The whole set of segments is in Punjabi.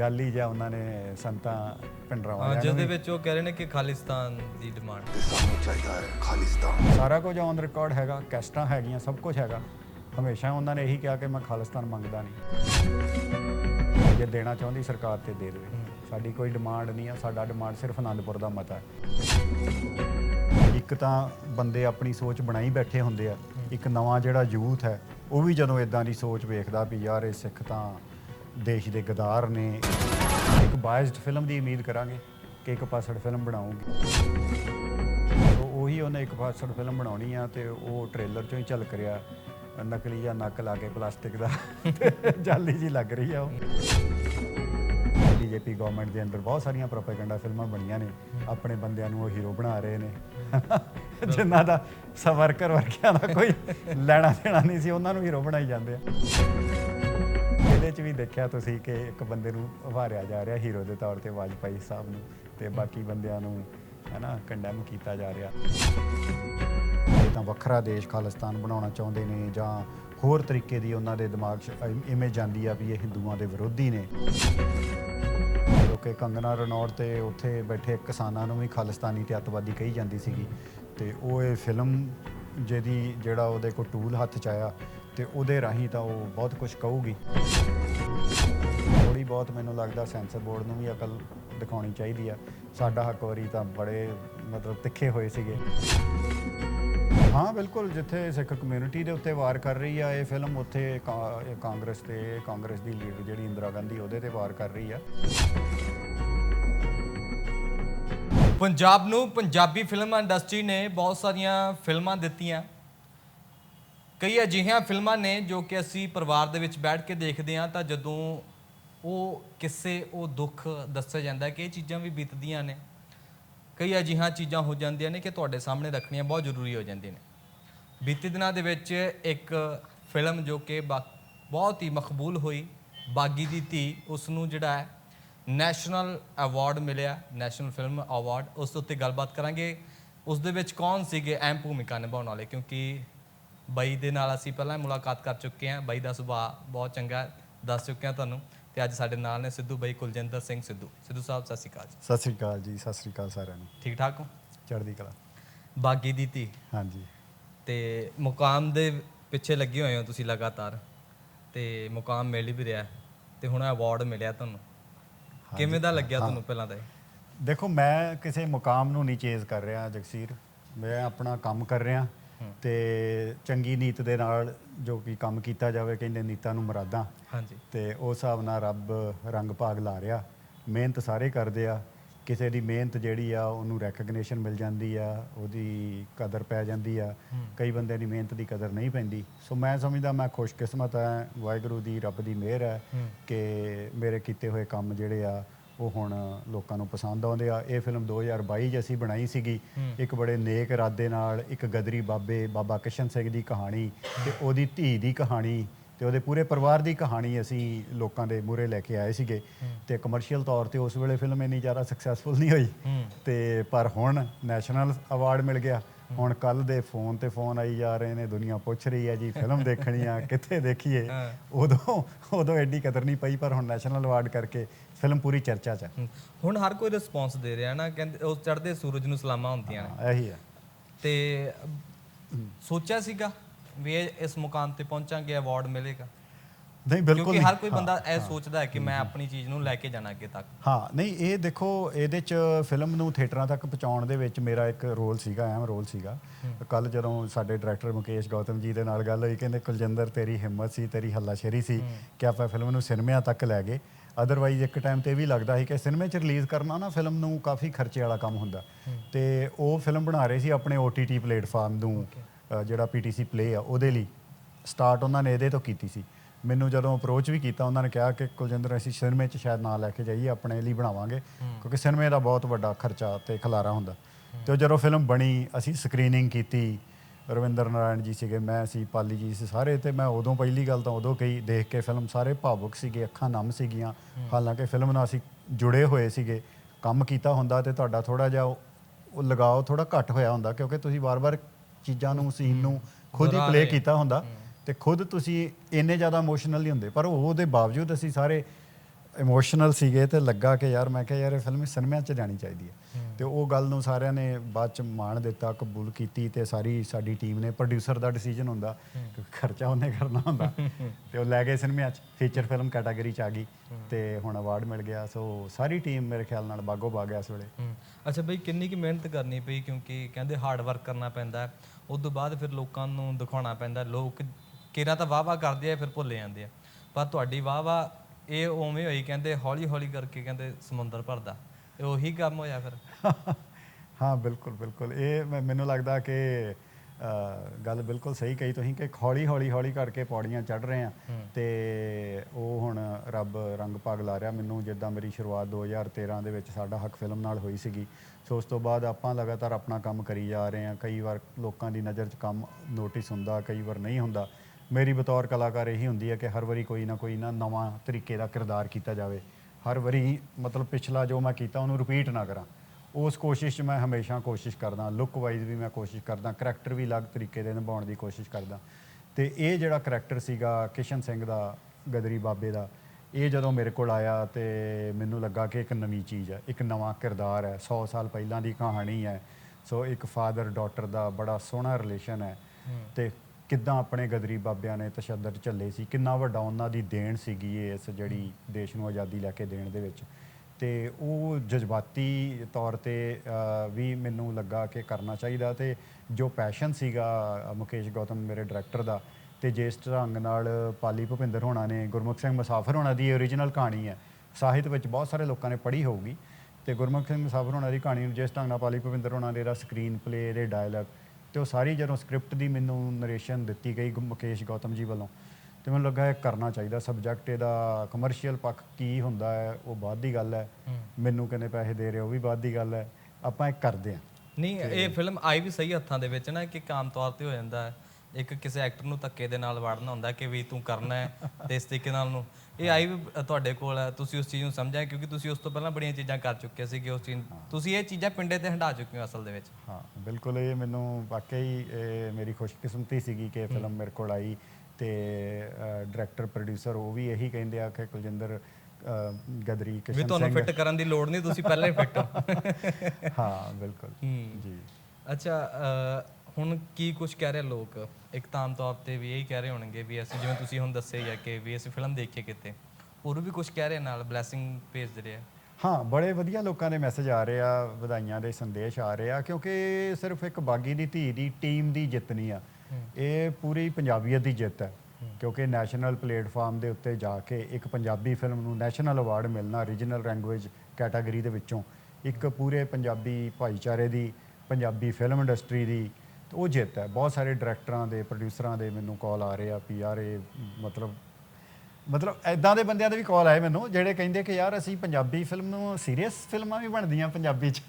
ਜਾਲੀ ਜਿਹਾ ਉਹਨਾਂ ਨੇ ਸੰਤਾਂ ਪਿੰਡਰਾਂ ਹਾਂ ਵਾਲਿਆਂ ਜਿਹਦੇ ਵਿੱਚ ਉਹ ਕਹਿ ਰਹੇ ਨੇ ਕਿ ਖਾਲਿਸਤਾਨ ਦੀ ਡਿਮਾਂਡ। ਤੇ ਸਾਨੂੰ ਚਾਹੀਦਾ ਹੈ ਖਾਲਿਸਤਾਨ। ਸਾਰਾ ਕੁਝ ਔਨ ਰਿਕਾਰਡ ਹੈਗਾ ਕੈਸਟਾਂ ਹੈਗੀਆਂ ਸਭ ਕੁਝ ਹੈਗਾ। ਹਮੇਸ਼ਾ ਉਹਨਾਂ ਨੇ ਇਹੀ ਕਿਹਾ ਕਿ ਮੈਂ ਖਾਲਿਸਤਾਨ ਮੰਗਦਾ ਨਹੀਂ। ਜੇ ਦੇਣਾ ਚਾਹੁੰਦੀ ਸਰਕਾਰ ਤੇ ਦੇ ਦੇਵੇ। ਸਾਡੀ ਕੋਈ ਡਿਮਾਂਡ ਨਹੀਂ ਆ ਸਾਡਾ ਡਿਮਾਂਡ ਸਿਰਫ ਆਨੰਦਪੁਰ ਦਾ ਮਤਾ ਹੈ। ਇੱਕ ਤਾਂ ਬੰਦੇ ਆਪਣੀ ਸੋਚ ਬਣਾਈ ਬੈਠੇ ਹੁੰਦੇ ਆ। ਇੱਕ ਨਵਾਂ ਜਿਹੜਾ ਯੂਥ ਹੈ ਉਹ ਵੀ ਜਦੋਂ ਇਦਾਂ ਦੀ ਸੋਚ ਵੇਖਦਾ ਵੀ ਯਾਰ ਇਹ ਸਿੱਖ ਤਾਂ ਦੇਸ਼ ਦੇ ਗਦਾਰ ਨੇ ਇੱਕ ਬਾਇਸਡ ਫਿਲਮ ਦੀ ਉਮੀਦ ਕਰਾਂਗੇ ਕਿ ਇੱਕ ਪਾਸੜ ਫਿਲਮ ਬਣਾਉਂਗੀ। ਉਹੀ ਉਹਨੇ ਇੱਕ ਫਾਸਟ ਫਿਲਮ ਬਣਾਉਣੀ ਆ ਤੇ ਉਹ ਟ੍ਰੇਲਰ ਚੋਂ ਹੀ ਝਲਕ ਰਿਹਾ, ਨਕਲੀ ਜਾਂ ਨੱਕ ਲਾ ਕੇ ਪਲਾਸਟਿਕ ਦਾ। ਤੇ ਜਾਲੀ ਜੀ ਲੱਗ ਰਹੀ ਆ ਉਹ। ਬੀਜੇਪੀ ਗਵਰਨਮੈਂਟ ਦੇ ਅੰਦਰ ਬਹੁਤ ਸਾਰੀਆਂ ਪ੍ਰੋਪਾਗੈਂਡਾ ਫਿਲਮਾਂ ਬਣੀਆਂ ਨੇ। ਆਪਣੇ ਬੰਦਿਆਂ ਨੂੰ ਉਹ ਹੀਰੋ ਬਣਾ ਰਹੇ ਨੇ। ਜਿਨ੍ਹਾਂ ਦਾ ਸਵਰਕਰ ਵਰਗਿਆਂ ਦਾ ਕੋਈ ਲੈਣਾ ਦੇਣਾ ਨਹੀਂ ਸੀ, ਉਹਨਾਂ ਨੂੰ ਹੀਰੋ ਬਣਾਈ ਜਾਂਦੇ ਆ। ਇਹਦੇ ਚ ਵੀ ਦੇਖਿਆ ਤੁਸੀਂ ਕਿ ਇੱਕ ਬੰਦੇ ਨੂੰ ਉਭਾਰਿਆ ਜਾ ਰਿਹਾ ਹੀਰੋ ਦੇ ਤੌਰ ਤੇ ਵਾਜਪਾਈ ਸਾਹਿਬ ਨੂੰ ਤੇ ਬਾਕੀ ਬੰਦਿਆਂ ਨੂੰ, ਹੈਨਾ ਕੰਡੈਮ ਕੀਤਾ ਜਾ ਰਿਹਾ। ਤਾਂ ਵੱਖਰਾ ਦੇਸ਼ ਖਾਲਿਸਤਾਨ ਬਣਾਉਣਾ ਚਾਹੁੰਦੇ ਨੇ ਜਾਂ ਹੋਰ ਤਰੀਕੇ ਦੀ ਉਹਨਾਂ ਦੇ ਦਿਮਾਗ 'ਚ ਇਮੇਜ ਜਾਂਦੀ ਆ ਵੀ ਇਹ ਹਿੰਦੂਆਂ ਦੇ ਵਿਰੋਧੀ ਨੇ। ਕਿ ਕੰਗਨਾ ਰਣੌਤ ਤੇ ਉੱਥੇ ਬੈਠੇ ਕਿਸਾਨਾਂ ਨੂੰ ਵੀ ਖਾਲਿਸਤਾਨੀ ਤੇ ਅੱਤਵਾਦੀ ਕਹੀ ਜਾਂਦੀ ਸੀਗੀ ਤੇ ਉਹ ਇਹ ਫਿਲਮ ਜਿਹਦੀ, ਜਿਹੜਾ ਉਹਦੇ ਕੋਲ ਟੂਲ ਹੱਥ 'ਚ ਆਇਆ ਤੇ ਉਹਦੇ ਰਾਹੀਂ ਤਾਂ ਉਹ ਬਹੁਤ ਕੁਝ ਕਹੂਗੀ। ਥੋੜੀ ਬਹੁਤ ਮੈਨੂੰ ਲੱਗਦਾ ਸੈਂਸਰ ਬੋਰਡ ਨੂੰ ਵੀ ਅਕਲ ਦਿਖਾਉਣੀ ਚਾਹੀਦੀ ਆ। ਸਾਡਾ ਹੱਕ ਵਾਰੀ ਤਾਂ ਬੜੇ ਮਤਲਬ ਤਿੱਖੇ ਹੋਏ ਸੀਗੇ। ਹਾਂ, ਬਿਲਕੁਲ, ਜਿੱਥੇ ਸਿੱਖ ਕਮਿਊਨਿਟੀ ਦੇ ਉੱਤੇ ਵਾਰ ਕਰ ਰਹੀ ਆ, ਇਹ ਫਿਲਮ ਉੱਥੇ ਕਾ- ਕਾਂਗਰਸ ਤੇ, ਕਾਂਗਰਸ ਦੀ ਲੀਡਰ ਜਿਹੜੀ ਇੰਦਰਾ ਗਾਂਧੀ, ਉਹਦੇ ਤੇ ਵਾਰ ਕਰ ਰਹੀ ਆ। ਪੰਜਾਬ ਨੂੰ ਪੰਜਾਬੀ ਫਿਲਮ ਇੰਡਸਟਰੀ ਨੇ ਬਹੁਤ ਸਾਰੀਆਂ ਫਿਲਮਾਂ ਦਿੱਤੀਆਂ। ਕਈ ਅਜਿਹੀਆਂ ਫਿਲਮਾਂ ਨੇ ਜੋ ਕਿ ਅਸੀਂ ਪਰਿਵਾਰ ਦੇ ਵਿੱਚ ਬੈਠ ਕੇ ਦੇਖਦੇ ਹਾਂ ਤਾਂ ਜਦੋਂ ਉਹ ਕਿਸੇ ਉਹ ਦੁੱਖ ਦੱਸਿਆ ਜਾਂਦਾ ਕਿ ਇਹ ਚੀਜ਼ਾਂ ਵੀ ਬੀਤਦੀਆਂ ਨੇ, ਕਈ ਅਜਿਹੀਆਂ ਚੀਜ਼ਾਂ ਹੋ ਜਾਂਦੀਆਂ ਨੇ ਕਿ ਤੁਹਾਡੇ ਸਾਹਮਣੇ ਰੱਖਣੀਆਂ ਬਹੁਤ ਜ਼ਰੂਰੀ ਹੋ ਜਾਂਦੀਆਂ ਨੇ। ਬੀਤੇ ਦਿਨਾਂ ਦੇ ਵਿੱਚ ਇੱਕ ਫਿਲਮ ਜੋ ਕਿ ਬਾ- ਬਹੁਤ ਹੀ ਮਕਬੂਲ ਹੋਈ, ਬਾਗੀ ਦੀ ਧੀ ਉਸ ਨੂੰ ਜਿਹੜਾ ਹੈ ਨੈਸ਼ਨਲ ਅਵਾਰਡ ਮਿਲਿਆ, ਨੈਸ਼ਨਲ ਫਿਲਮ ਅਵਾਰਡ, ਉਸ ਉੱਤੇ ਗੱਲਬਾਤ ਕਰਾਂਗੇ। ਉਸ ਦੇ ਵਿੱਚ ਕੌਣ ਸੀਗੇ, ਅਹਿਮ ਭੂਮਿਕਾ ਨਿਭਾਉਣ ਵਾਲੇ ਕਿਉਂਕਿ ਬਾਈ ਦੇ ਨਾਲ ਅਸੀਂ ਪਹਿਲਾਂ ਮੁਲਾਕਾਤ ਕਰ ਚੁੱਕੇ ਹਾਂ। ਬਾਈ ਦਾ ਸੁਭਾਅ ਬਹੁਤ ਚੰਗਾ ਦੱਸ ਚੁੱਕੇ ਹਾਂ ਤੁਹਾਨੂੰ। ਤੇ ਅੱਜ ਸਾਡੇ ਨਾਲ ਨੇ ਸਿੱਧੂ ਬਾਈ ਕੁਲਜਿੰਦਰ ਸਿੰਘ ਸਿੱਧੂ। ਸਿੱਧੂ ਸਾਹਿਬ ਸਤਿ ਸ਼੍ਰੀ ਅਕਾਲ ਜੀ। ਸਤਿ ਸ੍ਰੀ ਅਕਾਲ ਜੀ ਸਤਿ ਸ੍ਰੀ ਅਕਾਲ ਸਾਰਿਆਂ ਨੂੰ। ਠੀਕ ਠਾਕ ਹੋ? ਚੜ੍ਹਦੀ ਕਲਾ। ਬਾਗੀ ਦੀ ਧੀ। ਹਾਂਜੀ। ਤੇ ਮੁਕਾਮ ਦੇ ਪਿੱਛੇ ਲੱਗੇ ਹੋਏ ਹੋ ਤੁਸੀਂ ਲਗਾਤਾਰ। ਤੇ ਮੁਕਾਮ ਮਿਲ ਵੀ ਰਿਹਾ ਤੇ ਹੁਣ ਅਵਾਰਡ ਮਿਲਿਆ ਤੁਹਾਨੂੰ। ਕਿਵੇਂ ਦਾ ਲੱਗਿਆ ਤੁਹਾਨੂੰ ਪਹਿਲਾਂ ਤਾਂ ਇਹ? ਦੇਖੋ ਮੈਂ ਕਿਸੇ ਮੁਕਾਮ ਨੂੰ ਨਹੀਂ ਚੇਜ਼ ਕਰ ਰਿਹਾ ਜਗਸੀਰ। ਮੈਂ ਆਪਣਾ ਕੰਮ ਕਰ ਰਿਹਾ। ਤੇ ਚੰਗੀ ਨੀਤ ਦੇ ਨਾਲ ਜੋ ਕਿ ਕੰਮ ਕੀਤਾ ਜਾਵੇ ਕਹਿੰਦੇ ਨੀਤਾਂ ਨੂੰ ਮੁਰਾਦਾਂ। ਹਾਂਜੀ। ਤੇ ਉਸ ਹਿਸਾਬ ਨਾਲ ਰੱਬ ਰੰਗ ਭਾਗ ਲਾ ਰਿਹਾ। ਮਿਹਨਤ ਸਾਰੇ ਕਰਦੇ ਆ। ਕਿਸੇ ਦੀ ਮਿਹਨਤ ਜਿਹੜੀ ਆ ਉਹਨੂੰ ਰੈਕਗਨੀਸ਼ਨ ਮਿਲ ਜਾਂਦੀ ਆ ਉਹਦੀ ਕਦਰ ਪੈ ਜਾਂਦੀ ਆ। ਕਈ ਬੰਦੇ ਦੀ ਮਿਹਨਤ ਦੀ ਕਦਰ ਨਹੀਂ ਪੈਂਦੀ। ਸੋ ਮੈਂ ਸਮਝਦਾ ਮੈਂ ਖੁਸ਼ਕਿਸਮਤ ਆ ਵਾਹਿਗੁਰੂ ਦੀ ਰੱਬ ਦੀ ਮਿਹਰ ਹੈ। ਕਿ ਮੇਰੇ ਕੀਤੇ ਹੋਏ ਕੰਮ ਜਿਹੜੇ ਆ ਉਹ ਹੁਣ ਲੋਕਾਂ ਨੂੰ ਪਸੰਦ ਆਉਂਦੇ ਆ। ਇਹ ਫਿਲਮ 2022 'ਚ ਅਸੀਂ ਬਣਾਈ ਸੀਗੀ। ਇੱਕ ਬੜੇ ਨੇਕ ਇਰਾਦੇ ਨਾਲ ਇੱਕ ਗਦਰੀ ਬਾਬੇ ਬਾਬਾ ਕਿਸ਼ਨ ਸਿੰਘ ਦੀ ਕਹਾਣੀ ਤੇ ਉਹਦੀ ਧੀ ਦੀ ਕਹਾਣੀ ਤੇ ਉਹਦੇ ਪੂਰੇ ਪਰਿਵਾਰ ਦੀ ਕਹਾਣੀ ਅਸੀਂ ਲੋਕਾਂ ਦੇ ਮੂਹਰੇ ਲੈ ਕੇ ਆਏ ਸੀਗੇ। ਤੇ ਕਮਰਸ਼ੀਅਲ ਤੌਰ ਤੇ ਉਸ ਵੇਲੇ ਫਿਲਮ ਇੰਨੀ ਜ਼ਿਆਦਾ ਸਕਸੈਸਫੁਲ ਨਹੀਂ ਹੋਈ। ਤੇ ਪਰ ਹੁਣ ਨੈਸ਼ਨਲ ਅਵਾਰਡ ਮਿਲ ਗਿਆ। ਹੁਣ ਕੱਲ ਦੇ ਫੋਨ ਤੇ ਫੋਨ ਆਈ ਜਾ ਰਹੇ ਨੇ ਦੁਨੀਆ ਪੁੱਛ ਰਹੀ ਹੈ ਜੀ ਫਿਲਮ ਦੇਖਣੀ ਆ ਕਿੱਥੇ ਦੇਖੀਏ। ਉਦੋਂ ਉਦੋਂ ਐਡੀ ਕਦਰ ਨਹੀਂ ਪਈ ਪਰ ਹੁਣ ਨੈਸ਼ਨਲ ਅਵਾਰਡ ਕਰਕੇ ਫਿਲਮ ਪੂਰੀ ਚਰਚਾ 'ਚ ਹੈ। ਹੁਣ ਹਰ ਕੋਈ ਰਿਸਪੌਂਸ ਦੇ ਰਿਹਾ ਨਾ ਕਹਿੰਦੇ ਉਸ ਚੜ੍ਹਦੇ ਸੂਰਜ ਨੂੰ ਸਲਾਮਾਂ ਹੁੰਦੀਆਂ ਨੇ। ਇਹੀ ਹੈ ਤੇ ਸੋਚਿਆ ਸੀਗਾ ਵੀ ਇਹ ਇਸ ਮੁਕਾਮ ਤੇ ਪਹੁੰਚਾਂਗੇ ਅਵਾਰਡ ਮਿਲੇਗਾ? ਨਹੀਂ ਬਿਲਕੁਲ ਕਿਉਂਕਿ। ਹਰ ਕੋਈ ਬੰਦਾ ਇਹ ਸੋਚਦਾ ਹੈ ਕਿ ਮੈਂ ਆਪਣੀ ਚੀਜ਼ ਨੂੰ ਲੈ ਕੇ ਜਾਣਾ ਅੱਗੇ ਤੱਕ। ਹਾਂ ਨਹੀਂ ਇਹ ਦੇਖੋ ਇਹਦੇ ਚ ਫਿਲਮ ਨੂੰ ਥੀਏਟਰਾਂ ਤੱਕ ਪਹੁੰਚਾਉਣ ਦੇ ਵਿੱਚ ਮੇਰਾ ਇੱਕ ਰੋਲ ਸੀਗਾ ਅਹਿਮ ਰੋਲ ਸੀਗਾ। ਕੱਲ ਜਦੋਂ ਸਾਡੇ ਡਾਇਰੈਕਟਰ ਮੁਕੇਸ਼ ਗੌਤਮ ਜੀ ਦੇ ਨਾਲ ਗੱਲ ਹੋਈ ਕਹਿੰਦੇ ਕੁਲਜਿੰਦਰ ਤੇਰੀ ਹਿੰਮਤ ਸੀ ਤੇਰੀ ਹੱਲਾਸ਼ੇਰੀ ਸੀ ਕਿ ਆਪਾਂ ਫਿਲਮ ਨੂੰ ਸਿਨੇਮਿਆਂ ਤੱਕ ਲੈ ਗਏ। ਅਦਰਵਾਈਜ਼ ਇੱਕ ਟਾਈਮ ਤੇ ਇਹ ਵੀ ਲੱਗਦਾ ਸੀ ਕਿ ਸਿਨੇਮੇ 'ਚ ਰਿਲੀਜ਼ ਕਰਨਾ ਨਾ ਫਿਲਮ ਨੂੰ ਕਾਫੀ ਖਰਚੇ ਵਾਲਾ ਕੰਮ ਹੁੰਦਾ। ਤੇ ਉਹ ਫਿਲਮ ਬਣਾ ਰਹੇ ਸੀ ਆਪਣੇ OTT ਪਲੇਟਫਾਰਮ ਨੂੰ ਜਿਹੜਾ PTC ਪਲੇ ਆ ਉਹਦੇ ਲਈ। ਸਟਾਰਟ ਉਹਨਾਂ ਨੇ ਇਹਦੇ ਤੋਂ ਕੀਤੀ ਸੀ। ਮੈਨੂੰ ਜਦੋਂ ਅਪਰੋਚ ਵੀ ਕੀਤਾ ਉਹਨਾਂ ਨੇ ਕਿਹਾ ਕਿ ਕੁਲਜਿੰਦਰ ਅਸੀਂ ਸਿਨੇਮੇ 'ਚ ਸ਼ਾਇਦ ਨਾ ਲੈ ਕੇ ਜਾਈਏ ਆਪਣੇ ਲਈ ਬਣਾਵਾਂਗੇ। ਕਿਉਂਕਿ ਸਿਨੇਮੇ ਦਾ ਬਹੁਤ ਵੱਡਾ ਖਰਚਾ ਤੇ ਖਲਾਰਾ ਹੁੰਦਾ। ਤੇ ਜਦੋਂ ਫਿਲਮ ਬਣੀ ਅਸੀਂ ਸਕਰੀਨਿੰਗ ਕੀਤੀ ਰਵਿੰਦਰ ਨਾਰਾਇਣ ਜੀ ਸੀਗੇ ਮੈਂ ਸੀ ਪਾਲੀ ਜੀ ਸੀ ਸਾਰੇ ਤੇ ਮੈਂ ਉਦੋਂ ਪਹਿਲੀ ਗੱਲ ਤਾਂ ਉਦੋਂ ਕਹੀ ਦੇਖ ਕੇ ਫਿਲਮ ਸਾਰੇ ਭਾਵੁਕ ਸੀਗੇ ਅੱਖਾਂ ਨਮ ਸੀਗੀਆਂ। ਹਾਲਾਂਕਿ ਫਿਲਮ ਨਾਲ ਅਸੀਂ ਜੁੜੇ ਹੋਏ ਸੀਗੇ ਕੰਮ ਕੀਤਾ ਹੁੰਦਾ ਤੇ ਤੁਹਾਡਾ ਥੋੜਾ ਜਿਹਾ ਉਹ ਲਗਾਓ ਥੋੜਾ ਘੱਟ ਹੋਇਆ ਹੁੰਦਾ ਕਿਉਂਕਿ ਤੁਸੀਂ ਵਾਰ-ਵਾਰ ਚੀਜ਼ਾਂ ਨੂੰ ਸੀਨ ਨੂੰ ਖੁਦ ਹੀ ਪਲੇ। ਕੀਤਾ ਹੁੰਦਾ ਤੇ ਖੁਦ ਤੁਸੀਂ ਇੰਨੇ ਜ਼ਿਆਦਾ ਇਮੋਸ਼ਨਲ ਨਹੀਂ ਹੁੰਦੇ ਪਰ ਉਹ- ਉਹਦੇ ਬਾਵਜੂਦ ਅਸੀਂ ਸਾਰੇ ਇਮੋਸ਼ਨਲ ਸੀਗੇ ਤੇ ਲੱਗਾ ਕਿ ਯਾਰ ਮੈਂ ਕਿਹਾ ਯਾਰ ਇਹ ਫਿਲਮ ਸਿਨੇਮਾ 'ਚ ਜਾਣੀ ਚਾਹੀਦੀ ਹੈ। ਤੇ ਉਹ ਗੱਲ ਨੂੰ ਸਾਰਿਆਂ ਨੇ ਬਾਅਦ ਚ ਮਾਣ ਦਿੱਤਾ ਕਬੂਲ ਕੀਤੀ ਤੇ ਸਾਰੀ ਸਾਡੀ ਟੀਮ ਨੇ ਪ੍ਰੋਡਿਊਸਰ ਦਾ ਡਿਸੀਜਨ ਹੁੰਦਾ ਕਿਉਂਕਿ ਖਰਚਾ ਉਹਨੇ ਕਰਨਾ ਹੁੰਦਾ। ਤੇ ਉਹ ਲੈ ਗਏ ਸਿਨੇਮਾ 'ਚ ਫੀਚਰ ਫਿਲਮ ਕੈਟਾਗਰੀ 'ਚ ਆ ਗਈ ਤੇ ਹੁਣ ਅਵਾਰਡ ਮਿਲ ਗਿਆ। ਸੋ ਸਾਰੀ ਟੀਮ ਮੇਰੇ ਖਿਆਲ ਨਾਲ ਬਾਗੋ ਬਾਗ ਹੈ ਇਸ ਵੇਲੇ। ਅੱਛਾ ਬਈ ਕਿੰਨੀ ਕਿ ਮਿਹਨਤ ਕਰਨੀ ਪਈ? ਕਿਉਂਕਿ ਕਹਿੰਦੇ ਹਾਰਡ ਵਰਕ ਕਰਨਾ ਪੈਂਦਾ। ਉਸ ਤੋਂ ਬਾਅਦ ਫਿਰ ਲੋਕਾਂ ਨੂੰ ਦਿਖਾਉਣਾ ਪੈਂਦਾ। ਲੋਕ ਕਿਰਾ ਤਾਂ ਵਾਹ ਵਾਹ ਕਰਦੇ ਆ ਫਿਰ ਭੁੱਲ ਜਾਂਦੇ ਆ। ਪਰ ਤੁਹਾਡੀ ਵਾਹ ਵਾਹ ਇਹ ਉਵੇਂ ਹੋਈ ਕਹਿੰਦੇ ਹੌਲੀ ਹੌਲੀ ਕਰਕੇ ਕਹਿੰਦੇ ਸਮੁੰਦਰ ਭਰਦਾ। ਇਹ ਉਹੀ ਕੰਮ ਹੋਇਆ ਫਿਰ। ਹਾਂ ਬਿਲਕੁਲ ਬਿਲਕੁਲ। ਇਹ ਮੈਂ- ਮੈਨੂੰ ਲੱਗਦਾ ਕਿ ਅ, ਗੱਲ ਬਿਲਕੁਲ ਸਹੀ ਕਹੀ ਤੁਸੀਂ ਕਿ ਹੌਲੀ ਹੌਲੀ ਹੌਲੀ ਕਰਕੇ ਪੌੜੀਆਂ ਚੜ ਰਹੇ ਆ ਤੇ ਉਹ ਹੁਣ ਰੱਬ ਰੰਗ ਭਾਗ ਲਾ ਰਿਹਾ ਮੈਨੂੰ ਜਿੱਦਾਂ ਮੇਰੀ ਸ਼ੁਰੂਆਤ 2013 ਦੇ ਵਿੱਚ ਸਾਡਾ ਹੱਕ ਫਿਲਮ ਨਾਲ ਹੋਈ ਸੀਗੀ। ਸੋ ਉਸ ਤੋਂ ਬਾਅਦ ਆਪਾਂ ਲਗਾਤਾਰ ਆਪਣਾ ਕੰਮ ਕਰੀ ਜਾ ਰਹੇ ਆ ਕਈ ਵਾਰ ਲੋਕਾਂ ਦੀ ਨਜ਼ਰ 'ਚ ਕੰਮ ਨੋਟਿਸ ਹੁੰਦਾ ਕਈ ਵਾਰ ਨਹੀਂ ਹੁੰਦਾ। ਮੇਰੀ ਬਤੌਰ ਕਲਾਕਾਰ ਇਹੀ ਹੁੰਦੀ ਹੈ ਕਿ ਹਰ ਵਾਰੀ ਕੋਈ ਨਾ ਕੋਈ ਨਾ ਨਵਾਂ ਤਰੀਕੇ ਦਾ ਕਿਰਦਾਰ ਕੀਤਾ ਜਾਵੇ। ਹਰ ਵਾਰੀ ਮਤਲਬ ਪਿਛਲਾ ਜੋ ਮੈਂ ਕੀਤਾ ਉਹਨੂੰ ਰਿਪੀਟ ਨਾ ਕਰਾਂ। ਉਸ ਕੋਸ਼ਿਸ਼ 'ਚ ਮੈਂ ਹਮੇਸ਼ਾ ਕੋਸ਼ਿਸ਼ ਕਰਦਾ। ਲੁੱਕ ਵਾਈਜ਼ ਵੀ ਮੈਂ ਕੋਸ਼ਿਸ਼ ਕਰਦਾ। ਕਰੈਕਟਰ ਵੀ ਅਲੱਗ ਤਰੀਕੇ ਦੇ ਨਿਭਾਉਣ ਦੀ ਕੋਸ਼ਿਸ਼ ਕਰਦਾ। ਤੇ ਇਹ ਜਿਹੜਾ ਕਰੈਕਟਰ ਸੀਗਾ ਕਿਸ਼ਨ ਸਿੰਘ ਦਾ ਗਦਰੀ ਬਾਬੇ ਦਾ ਇਹ ਜਦੋਂ ਮੇਰੇ ਕੋਲ ਆਇਆ ਤੇ ਮੈਨੂੰ ਲੱਗਾ ਕਿ ਇੱਕ ਨਵੀਂ ਚੀਜ਼ ਹੈ। ਇੱਕ ਨਵਾਂ ਕਿਰਦਾਰ ਹੈ। 100 ਸਾਲ ਪਹਿਲਾਂ ਦੀ ਕਹਾਣੀ ਹੈ। ਸੋ ਇੱਕ ਫਾਦਰ ਡਾਟਰ ਦਾ ਬੜਾ ਸੋਹਣਾ ਰਿਲੇਸ਼ਨ ਹੈ। ਤੇ ਕਿੱਦਾਂ ਆਪਣੇ ਗਦਰੀ ਬਾਬਿਆਂ ਨੇ ਤਸ਼ੱਦਦ ਝੱਲੇ ਸੀ? ਕਿੰਨਾ ਵੱਡਾ ਉਹਨਾਂ ਦੀ ਦੇਣ ਸੀਗੀ ਇਸ ਜਿਹੜੀ ਦੇਸ਼ ਨੂੰ ਆਜ਼ਾਦੀ ਲੈ ਕੇ ਦੇਣ ਦੇ ਵਿੱਚ? ਤੇ ਉਹ ਜਜ਼ਬਾਤੀ ਤੌਰ ਤੇ ਵੀ ਮੈਨੂੰ ਲੱਗਾ ਕਿ ਕਰਨਾ ਚਾਹੀਦਾ ਤੇ ਜੋ ਪੈਸ਼ਨ ਸੀਗਾ ਮੁਕੇਸ਼ ਗੌਤਮ ਮੇਰੇ ਡਾਇਰੈਕਟਰ ਦਾ ਤੇ ਜਿਸ ਢੰਗ ਨਾਲ ਪਾਲੀ ਭੁਪਿੰਦਰ ਹੋਣਾ ਨੇ ਗੁਰਮੁਖ ਸਿੰਘ ਮੁਸਾਫਰ ਹੋਣਾ ਦੀ ਓਰੀਜਨਲ ਕਹਾਣੀ ਹੈ ਸਾਹਿਤ ਵਿੱਚ ਬਹੁਤ ਸਾਰੇ ਲੋਕਾਂ ਨੇ ਪੜ੍ਹੀ ਹੋਊਗੀ। ਤੇ ਗੁਰਮੁਖ ਸਿੰਘ ਮੁਸਾਫਰ ਹੋਣਾ ਦੀ ਕਹਾਣੀ ਨੂੰ ਜਿਸ ਢੰਗ ਨਾਲ ਪਾਲੀ ਭੁਪਿੰਦਰ ਹੋਣਾ ਦੇ ਦਾ ਸਕਰੀਨ ਪਲੇ ਦੇ ਡਾਇਲੌਗ ਤੇ ਉਹ ਸਾਰੀ ਜਦੋਂ ਸਕ੍ਰਿਪਟ ਦੀ ਮੈਨੂੰ ਨਰੇਸ਼ਨ ਦਿੱਤੀ ਗਈ ਗੁ- ਮੁਕੇਸ਼ ਗੌਤਮ ਜੀ ਵੱਲੋਂ ਤੇ ਮੈਨੂੰ ਲੱਗਾ ਇਹ ਕਰਨਾ ਚਾਹੀਦਾ ਸਬਜੈਕਟ ਇਹਦਾ ਕਮਰਸ਼ੀਅਲ ਪੱਖ ਕੀ ਹੁੰਦਾ ਹੈ ਉਹ ਬਾਅਦ ਦੀ ਗੱਲ ਹੈ। ਮੈਨੂੰ ਕਿੰਨੇ ਪੈਸੇ ਦੇ ਰਹੇ ਉਹ ਵੀ ਬਾਅਦ ਦੀ ਗੱਲ ਹੈ। ਆਪਾਂ ਇਹ ਕਰਦੇ ਹਾਂ। ਨਹੀਂ ਇਹ ਫਿਲਮ ਆਈ ਵੀ ਸਹੀ ਹੱਥਾਂ ਦੇ ਵਿੱਚ ਨਾ ਕਿ ਇੱਕ ਆਮ ਤੌਰ ਤੇ ਹੋ ਜਾਂਦਾ ਹੈ। ਇੱਕ ਕਿਸੇ ਐਕਟਰ ਨੂੰ ਧੱਕੇ ਦੇ ਨਾਲ ਵੜਨਾ ਹੁੰਦਾ ਕਿ ਵੀ ਤੂੰ ਕਰਨਾ ਹੈ ਤੇ ਇਸ ਤਰੀਕੇ ਨਾਲ ਨੂੰ। ਇਹ ਆਈ ਵੀ ਤੁਹਾਡੇ ਕੋਲ ਹੈ ਤੁਸੀਂ ਉਸ ਚੀਜ਼ ਨੂੰ ਸਮਝਿਆ ਕਿਉਂਕਿ ਤੁਸੀਂ ਉਸ ਤੋਂ ਪਹਿਲਾਂ ਬੜੀਆਂ ਚੀਜ਼ਾਂ ਕਰ ਚੁੱਕੇ ਸੀਗੇ ਉਸ ਚੀਜ਼ ਤੁਸੀਂ ਇਹ ਚੀਜ਼ਾਂ ਪਿੰਡੇ ਤੇ ਹੰਡਾ ਚੁੱਕੇ ਹੋ ਅਸਲ ਦੇ ਵਿੱਚ। ਹਾਂ ਬਿਲਕੁਲ ਇਹ ਮੈਨੂੰ ਵਾਕਈ ਇਹ ਮੇਰੀ ਖੁਸ਼ਕਿਸਮਤੀ ਸੀਗੀ ਕਿ ਫਿਲਮ ਮੇਰੇ ਕੋਲ ਆਈ ਤੇ ਡਾਇਰੈਕਟਰ ਪ੍ਰੋਡਿਊਸਰ ਉਹ ਵੀ ਇਹੀ ਕਹਿੰਦੇ ਆ ਕਿ ਕੁਲਜਿੰਦਰ ਗਦਰੀ ਵੀ ਕਿਸ਼ਨ ਤੁਹਾਨੂੰ ਸਿੰਘ ਫਿੱਟ ਕਰਨ ਦੀ ਲੋੜ ਨਹੀਂ ਤੁਸੀਂ ਪਹਿਲਾਂ ਹੀ ਫਿੱਟ ਹੋ। ਹਾਂ ਬਿਲਕੁਲ। ਜੀ। ਅੱਛਾ ਹੁਣ ਕੀ ਕੁਝ ਕਹਿ ਰਹੇ ਲੋਕ? ਇੱਕ ਤਾਂ ਆਮ ਤੌਰ ਤੇ ਵੀ ਇਹੀ ਕਹਿ ਰਹੇ ਹੋਣਗੇ ਵੀ ਅਸੀਂ ਜਿਵੇਂ ਤੁਸੀਂ ਹੁਣ ਦੱਸਿਆ ਹੀ ਆ ਕਿ ਵੀ ਅਸੀਂ ਫਿਲਮ ਦੇਖੀਏ ਕਿਤੇ ਹੋਰ ਵੀ ਕੁਝ ਕਹਿ ਰਹੇ ਨਾਲ ਬਲੇਸਿੰਗ ਭੇਜਦੇ ਰਹੇ ਆ? ਹਾਂ ਬੜੇ ਵਧੀਆ ਲੋਕਾਂ ਦੇ ਮੈਸੇਜ ਆ ਰਹੇ ਆ ਵਧਾਈਆਂ ਦੇ ਸੰਦੇਸ਼ ਆ ਰਹੇ ਆ ਕਿਉਂਕਿ ਸਿਰਫ ਇੱਕ ਬਾਗੀ ਦੀ ਧੀ ਦੀ ਟੀਮ ਦੀ ਜਿੱਤ ਨਹੀਂ ਆ। ਇਹ ਪੂਰੀ ਪੰਜਾਬੀਅਤ ਦੀ ਜਿੱਤ ਹੈ ਕਿਉਂਕਿ ਨੈਸ਼ਨਲ ਪਲੇਟਫਾਰਮ ਦੇ ਉੱਤੇ ਜਾ ਕੇ ਇੱਕ ਪੰਜਾਬੀ ਫਿਲਮ ਨੂੰ ਨੈਸ਼ਨਲ ਅਵਾਰਡ ਮਿਲਣਾ ਰੀਜਨਲ ਲੈਂਗੁਏਜ ਕੈਟਾਗਰੀ ਦੇ ਵਿੱਚੋਂ ਇੱਕ ਪੂਰੇ ਪੰਜਾਬੀ ਭਾਈਚਾਰੇ ਦੀ ਪੰਜਾਬੀ ਫਿਲਮ ਇੰਡਸਟਰੀ ਦੀ ਉਹ ਜਿੱਤ ਹੈ। ਬਹੁਤ ਸਾਰੇ ਡਾਇਰੈਕਟਰਾਂ ਦੇ, ਪ੍ਰੋਡਿਊਸਰਾਂ ਦੇ ਮੈਨੂੰ ਕਾਲ ਆ ਰਹੇ ਆ ਵੀ ਯਾਰ ਇਹ ਮਤਲਬ ਮਤਲਬ ਐਦਾਂ ਦੇ ਬੰਦਿਆਂ ਦੇ ਵੀ ਕਾਲ ਆਏ ਮੈਨੂੰ, ਜਿਹੜੇ ਕਹਿੰਦੇ ਕਿ ਯਾਰ ਅਸੀਂ ਪੰਜਾਬੀ ਫਿਲਮ ਨੂੰ ਸੀਰੀਅਸ ਫਿਲਮਾਂ ਵੀ ਬਣਦੀਆਂ ਪੰਜਾਬੀ 'ਚ।